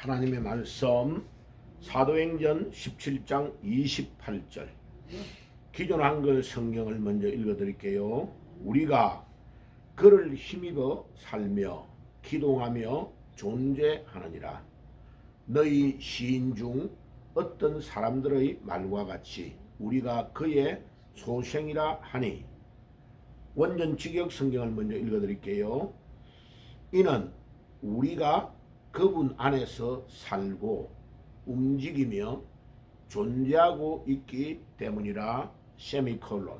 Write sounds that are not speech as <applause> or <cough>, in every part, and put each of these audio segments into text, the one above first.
하나님의 말씀 사도행전 17장 28절 기존 한글 성경을 먼저 읽어드릴게요. 우리가 그를 힘입어 살며 기동하며 존재하느니라. 너희 시인 중 어떤 사람들의 말과 같이 우리가 그의 소생이라 하니 원전 직역 성경을 먼저 읽어드릴게요. 이는 우리가 그분 안에서 살고 움직이며 존재하고 있기 때문이라 세미콜론.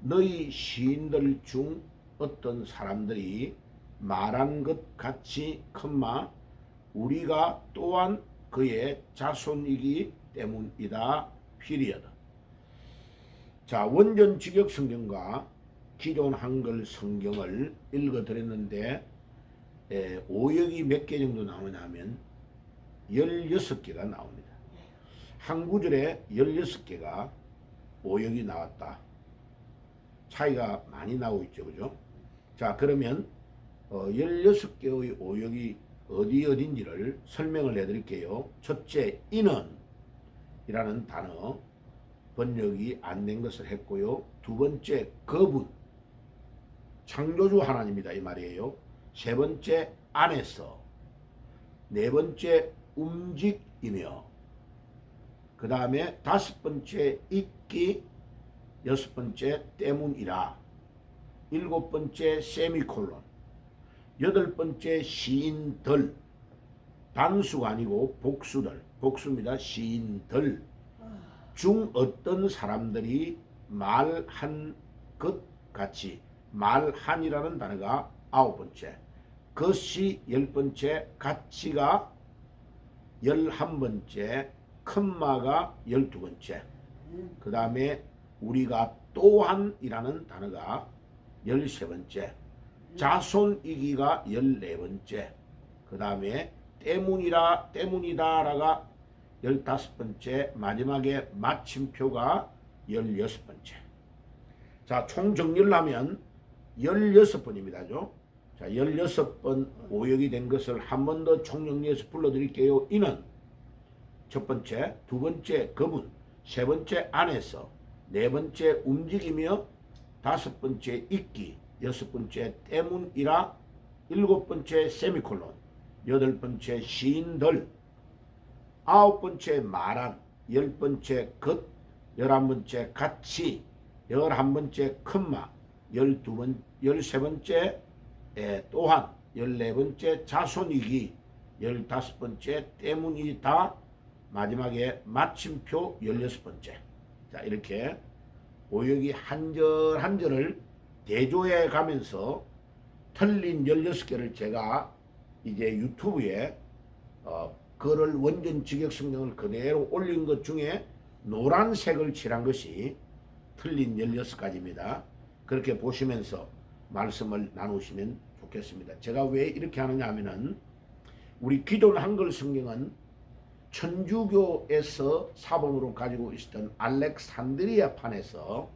너희 시인들 중 어떤 사람들이 말한 것 같이 컴마 우리가 또한 그의 자손이기 때문이다. 피리어드 자 원전 직역 성경과 기존 한글 성경을 읽어드렸는데 에, 오역이 몇 개 정도 나오냐면 16개가 나옵니다. 한 구절에 16개가 오역이 나왔다. 차이가 많이 나오고 있죠. 그죠? 자, 그러면 어, 16개의 오역이 어디 어딘지를 설명을 해드릴게요. 첫째, 인은 이라는 단어 번역이 안 된 것을 했고요. 두 번째, 거분 창조주 하나님이다 이 말이에요. 세 번째 안에서 네 번째 움직이며 그 다음에 다섯 번째 있기 여섯 번째 때문이라 일곱 번째 세미콜론 여덟 번째 시인들 단수가 아니고 복수들 복수입니다. 시인들. 중 어떤 사람들이 말한 것 같이 말한이라는 단어가 아홉 번째 것이 열 번째 가치가 열한 번째 컴마가 열두 번째. 그 다음에 우리가 또한이라는 단어가 열세 번째 자손이기가 열네 번째 그 다음에 때문이라 때문이다라가 열다섯 번째 마지막에 마침표가 열여섯 번째. 자 총 정리를 하면 열여섯 번입니다죠 자, 16번 오역이 된 것을 한 번 더 총정리해서 불러드릴게요. 이는 첫 번째, 두 번째 거분, 세 번째 안에서, 네 번째 움직이며, 다섯 번째 있기, 여섯 번째 때문이라, 일곱 번째 세미콜론, 여덟 번째 시인들, 아홉 번째 말한, 열 번째 것, 열한 번째 같이, 열한 번째 큰마, 열두 번, 열세 번째 에, 또한 열네 번째 자손이기 열다섯 번째 때문이다 마지막에 마침표 열여섯 번째 자 이렇게 오역이 한절 한 절을 대조해 가면서 틀린 열여섯 개를 제가 이제 유튜브에 어, 그를 원전 직역 성경을 그대로 올린 것 중에 노란색을 칠한 것이 틀린 16가지입니다. 그렇게 보시면서 말씀을 나누시면 좋겠습니다. 제가 왜 이렇게 하느냐 하면은 우리 기존 한글 성경은 천주교에서 사본으로 가지고 있었던 알렉산드리아 판에서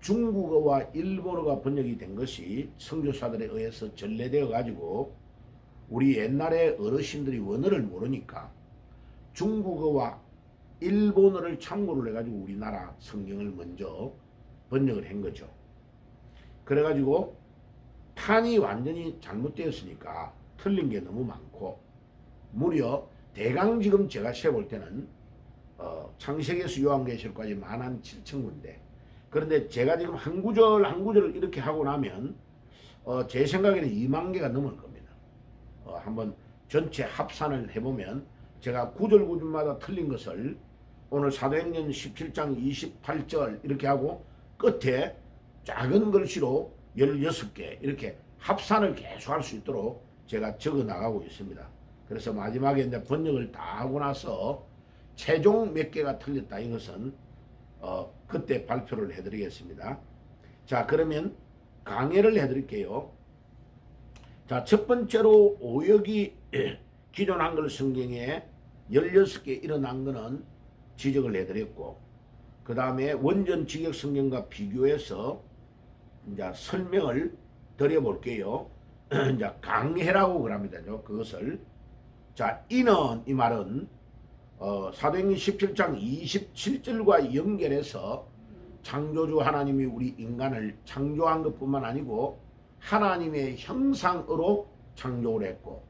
중국어와 일본어가 번역이 된 것이 선교사들에 의해서 전래되어 가지고 우리 옛날에 어르신들이 원어를 모르니까 중국어와 일본어를 참고를 해가지고 우리나라 성경을 먼저 번역을 한 거죠. 그래가지고 판이 완전히 잘못되었으니까 틀린 게 너무 많고 무려 대강 지금 제가 세볼 때는 어, 창세기에서 요한계시록까지 만한 7천 군데 그런데 제가 지금 한 구절 한 구절을 이렇게 하고 나면 어, 제 생각에는 2만 개가 넘을 겁니다. 어, 한번 전체 합산을 해보면 제가 구절 구절마다 틀린 것을 오늘 사도행전 17장 28절 이렇게 하고 끝에 작은 글씨로 16개 이렇게 합산을 계속 할 수 있도록 제가 적어 나가고 있습니다. 그래서 마지막에 이제 번역을 다 하고 나서 최종 몇 개가 틀렸다 이것은 어, 그때 발표를 해드리겠습니다. 자 그러면 강의를 해드릴게요. 자 첫 번째로 오역이 <clears throat> 기존 한글 성경에 16개 일어난 것은 지적을 해드렸고 그 다음에 원전 직역 성경과 비교해서 이제 설명을 드려볼게요. <clears throat> 이제 강해라고 그럽니다. 그것을 자, 이는 이 말은 어, 사도행전 17장 27절과 연결해서 창조주 하나님이 우리 인간을 창조한 것뿐만 아니고 하나님의 형상으로 창조를 했고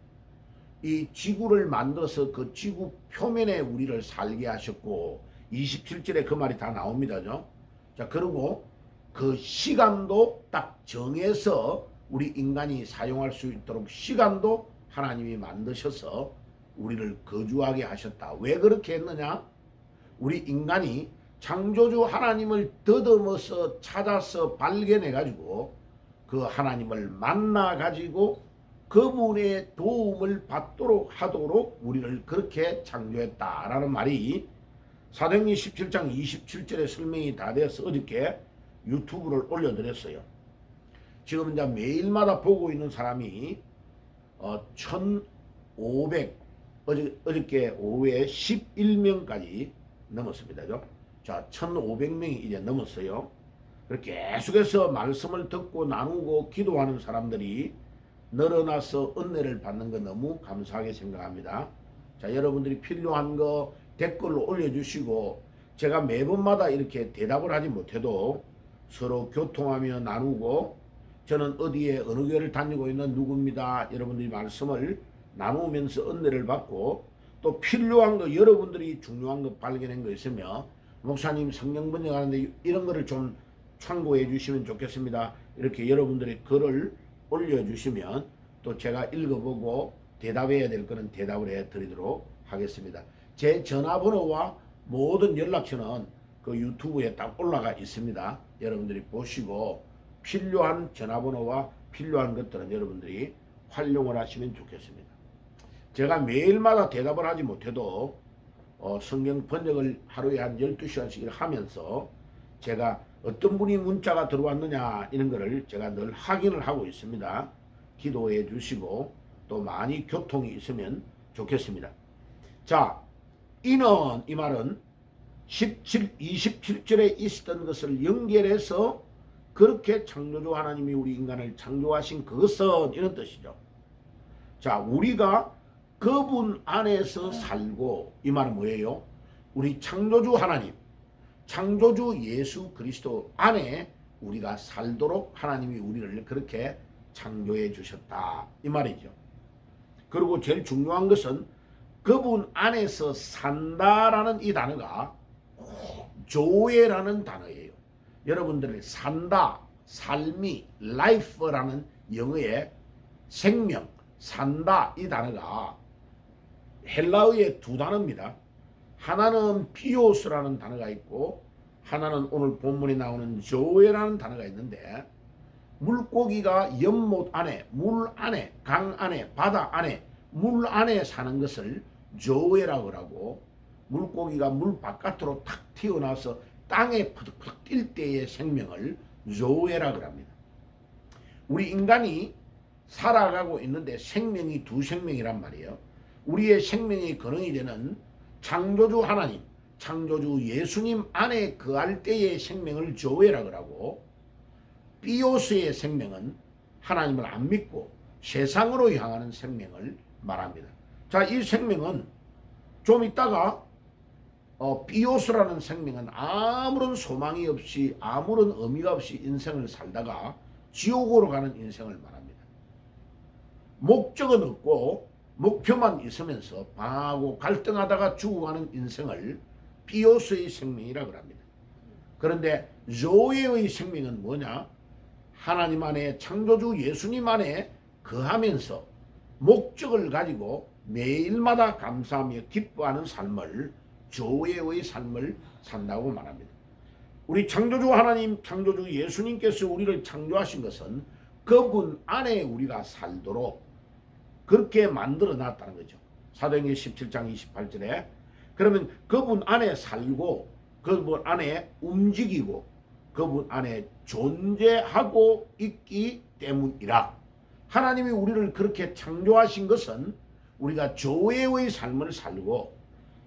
이 지구를 만들어서 그 지구 표면에 우리를 살게 하셨고 27절에 그 말이 다 나옵니다죠. 자, 그리고 그 시간도 딱 정해서 우리 인간이 사용할 수 있도록 시간도 하나님이 만드셔서 우리를 거주하게 하셨다. 왜 그렇게 했느냐? 우리 인간이 창조주 하나님을 더듬어서 찾아서 발견해 가지고 그 하나님을 만나 가지고 그분의 도움을 받도록 하도록 우리를 그렇게 창조했다라는 말이 사도행전 17장 27절에 설명이 다 되어서 어저께 유튜브를 올려드렸어요. 지금 이제 매일마다 보고 있는 사람이 어, 1,500 어저, 어저께 오후에 11명까지 넘었습니다. 죠? 자, 1,500명이 이제 넘었어요. 계속해서 말씀을 듣고 나누고 기도하는 사람들이 늘어나서 은혜를 받는 거 너무 감사하게 생각합니다. 자, 여러분들이 필요한 거 댓글로 올려주시고 제가 매번마다 이렇게 대답을 하지 못해도 서로 교통하며 나누고 저는 어디에 어느 교회를 다니고 있는 누구입니다. 여러분들이 말씀을 나누면서 은혜를 받고 또 필요한 거 여러분들이 중요한 거 발견한 거 있으면 목사님 성경 번역하는데 이런 거를 좀 참고해 주시면 좋겠습니다. 이렇게 여러분들의 글을 올려주시면 또 제가 읽어보고 대답해야 될 거는 대답을 해 드리도록 하겠습니다. 제 전화번호와 모든 연락처는 그 유튜브에 딱 올라가 있습니다. 여러분들이 보시고 필요한 전화번호와 필요한 것들은 여러분들이 활용을 하시면 좋겠습니다. 제가 매일마다 대답을 하지 못해도 어, 성경 번역을 하루에 한 12시간씩 하면서 제가 어떤 분이 문자가 들어왔느냐 이런 거를 제가 늘 확인을 하고 있습니다. 기도해 주시고 또 많이 교통이 있으면 좋겠습니다. 자, 이는 이 말은 17, 27절에 있었던 것을 연결해서 그렇게 창조주 하나님이 우리 인간을 창조하신 그것은 이런 뜻이죠. 자, 우리가 그분 안에서 살고 이 말은 뭐예요? 우리 창조주 하나님, 창조주 예수 그리스도 안에 우리가 살도록 하나님이 우리를 그렇게 창조해 주셨다 이 말이죠. 그리고 제일 중요한 것은 그분 안에서 산다라는 이 단어가 조회라는 단어예요. 여러분들이 산다, 삶이, life라는 영어의 생명, 산다 이 단어가 헬라어의 두 단어입니다. 하나는 피오스라는 단어가 있고 하나는 오늘 본문에 나오는 조에라는 단어가 있는데 물고기가 연못 안에, 물 안에, 강 안에, 바다 안에, 물 안에 사는 것을 조에라고 하고 물고기가 물 바깥으로 탁 튀어나와서 땅에 푸득푸득 뛸 때의 생명을 조에라고 합니다. 우리 인간이 살아가고 있는데 생명이 두 생명이란 말이에요. 우리의 생명의 근원이 되는 창조주 하나님, 창조주 예수님 안에 거할 때의 생명을 조회라 그러고 비오스의 생명은 하나님을 안 믿고 세상으로 향하는 생명을 말합니다. 자, 이 생명은 좀 있다가 어, 비오스라는 생명은 아무런 소망이 없이 아무런 의미가 없이 인생을 살다가 지옥으로 가는 인생을 말합니다. 목적은 없고 목표만 있으면서 방하고 갈등하다가 죽어가는 인생을 비오스의 생명이라고 합니다. 그런데 조의 생명은 뭐냐? 하나님 안에 창조주 예수님 안에 거하면서 목적을 가지고 매일마다 감사하며 기뻐하는 삶을 조회의 삶을 산다고 말합니다. 우리 창조주 하나님, 창조주 예수님께서 우리를 창조하신 것은 그분 안에 우리가 살도록 그렇게 만들어 놨다는 거죠. 사도행전 17장 28절에 그러면 그분 안에 살고 그분 안에 움직이고 그분 안에 존재하고 있기 때문이라 하나님이 우리를 그렇게 창조하신 것은 우리가 조회의 삶을 살고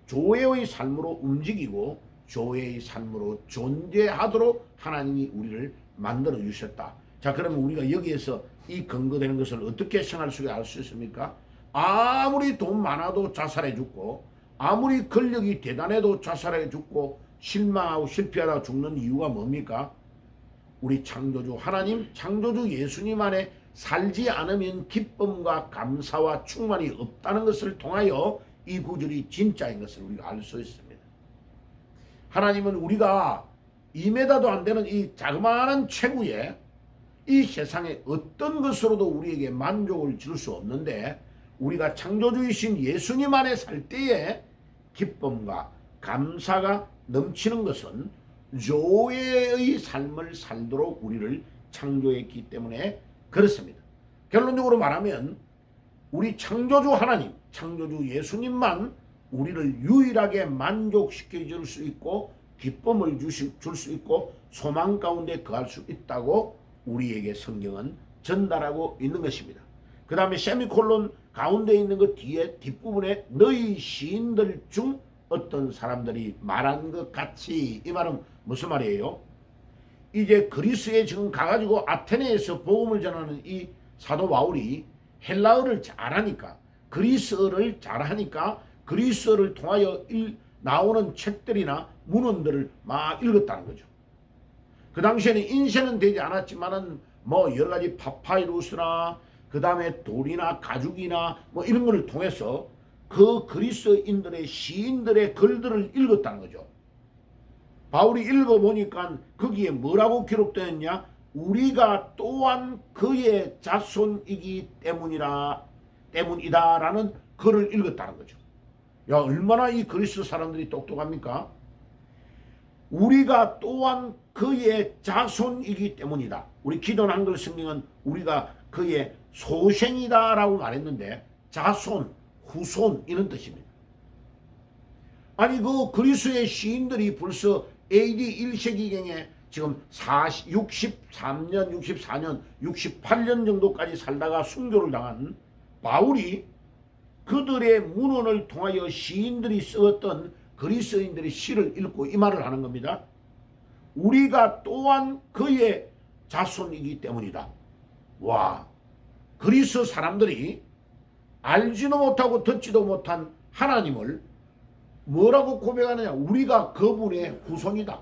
조회의 삶으로 움직이고 조회의 삶으로 존재하도록 하나님이 우리를 만들어 주셨다. 자, 그러면 우리가 여기에서 이 근거되는 것을 어떻게 생활 속에 알 수 있습니까? 아무리 돈 많아도 자살해 죽고 아무리 권력이 대단해도 자살해 죽고 실망하고 실패하다 죽는 이유가 뭡니까? 우리 창조주 하나님 창조주 예수님 안에 살지 않으면 기쁨과 감사와 충만이 없다는 것을 통하여 이 구절이 진짜인 것을 우리가 알 수 있습니다. 하나님은 우리가 2m도 안 되는 이 자그마한 체구에 이 세상의 어떤 것으로도 우리에게 만족을 줄 수 없는데 우리가 창조주이신 예수님 안에 살 때에 기쁨과 감사가 넘치는 것은 조예의 삶을 살도록 우리를 창조했기 때문에 그렇습니다. 결론적으로 말하면 우리 창조주 하나님, 창조주 예수님만 우리를 유일하게 만족시켜 줄 수 있고 기쁨을 줄 수 있고 소망 가운데 거할 수 있다고 우리에게 성경은 전달하고 있는 것입니다. 그 다음에 세미콜론 가운데 있는 그 뒤에 뒷부분에 너희 시인들 중 어떤 사람들이 말한 것 같이 이 말은 무슨 말이에요? 이제 그리스에 지금 가가지고 아테네에서 복음을 전하는 이 사도 바울이 헬라어를 잘하니까 그리스어를 잘하니까 그리스어를 통하여 일, 나오는 책들이나 문헌들을 막 읽었다는 거죠. 그 당시에는 인쇄는 되지 않았지만은 뭐 여러 가지 파파이루스나 그 다음에 돌이나 가죽이나 뭐 이런 거를 통해서 그 그리스인들의 시인들의 글들을 읽었다는 거죠. 바울이 읽어보니까 거기에 뭐라고 기록되었냐? 우리가 또한 그의 자손이기 때문이라 때문이다라는 글을 읽었다는 거죠. 야 얼마나 이 그리스 사람들이 똑똑합니까? 우리가 또한 그의 자손이기 때문이다. 우리 기존 한글 성경은 우리가 그의 소생이다라고 말했는데 자손, 후손 이런 뜻입니다. 아니 그 그리스의 시인들이 벌써 AD 1세기경에 지금 40, 63년, 64년, 68년 정도까지 살다가 순교를 당한 바울이 그들의 문헌을 통하여 시인들이 쓰었던 그리스인들의 시를 읽고 이 말을 하는 겁니다. 우리가 또한 그의 자손이기 때문이다. 와, 그리스 사람들이 알지도 못하고 듣지도 못한 하나님을 뭐라고 고백하느냐? 우리가 그분의 후손이다.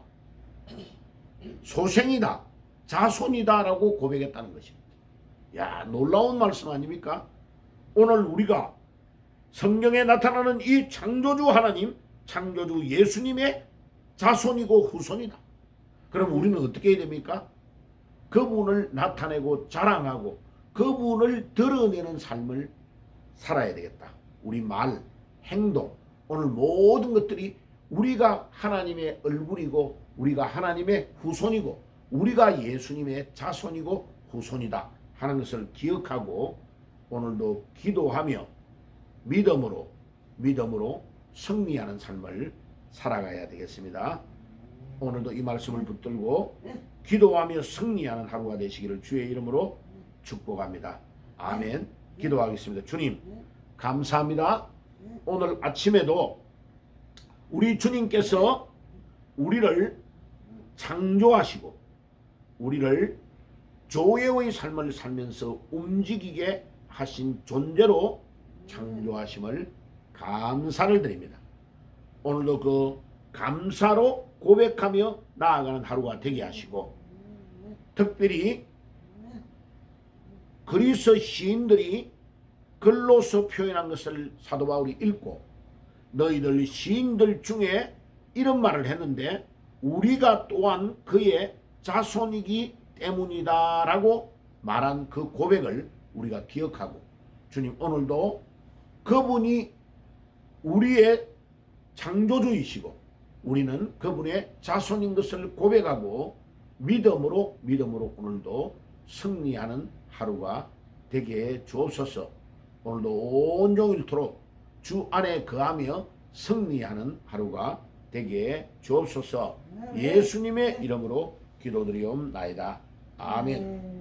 소생이다. 자손이다라고 고백했다는 것입니다. 야, 놀라운 말씀 아닙니까? 오늘 우리가 성경에 나타나는 이 창조주 하나님, 창조주 예수님의 자손이고 후손이다. 그럼 우리는 어떻게 해야 됩니까? 그분을 나타내고 자랑하고 그분을 드러내는 삶을 살아야 되겠다. 우리 말, 행동, 오늘 모든 것들이 우리가 하나님의 얼굴이고 우리가 하나님의 후손이고 우리가 예수님의 자손이고 후손이다 하는 것을 기억하고 오늘도 기도하며 믿음으로 믿음으로 승리하는 삶을 살아가야 되겠습니다. 오늘도 이 말씀을 붙들고 기도하며 승리하는 하루가 되시기를 주의 이름으로 축복합니다. 아멘. 기도하겠습니다. 주님, 감사합니다. 오늘 아침에도 우리 주님께서 우리를 창조하시고 우리를 조예의 삶을 살면서 움직이게 하신 존재로 창조하심을 감사를 드립니다. 오늘도 그 감사로 고백하며 나아가는 하루가 되게 하시고 특별히 그리스 시인들이 글로서 표현한 것을 사도 바울이 읽고 너희들 시인들 중에 이런 말을 했는데 우리가 또한 그의 자손이기 때문이다라고 말한 그 고백을 우리가 기억하고 주님 오늘도 그분이 우리의 창조주이시고 우리는 그분의 자손인 것을 고백하고 믿음으로 믿음으로 오늘도 승리하는 하루가 되게 주옵소서. 오늘도 온종일토록 주 안에 거하며 승리하는 하루가 되게 주옵소서. 예수님의 이름으로 기도드리옵나이다. 아멘.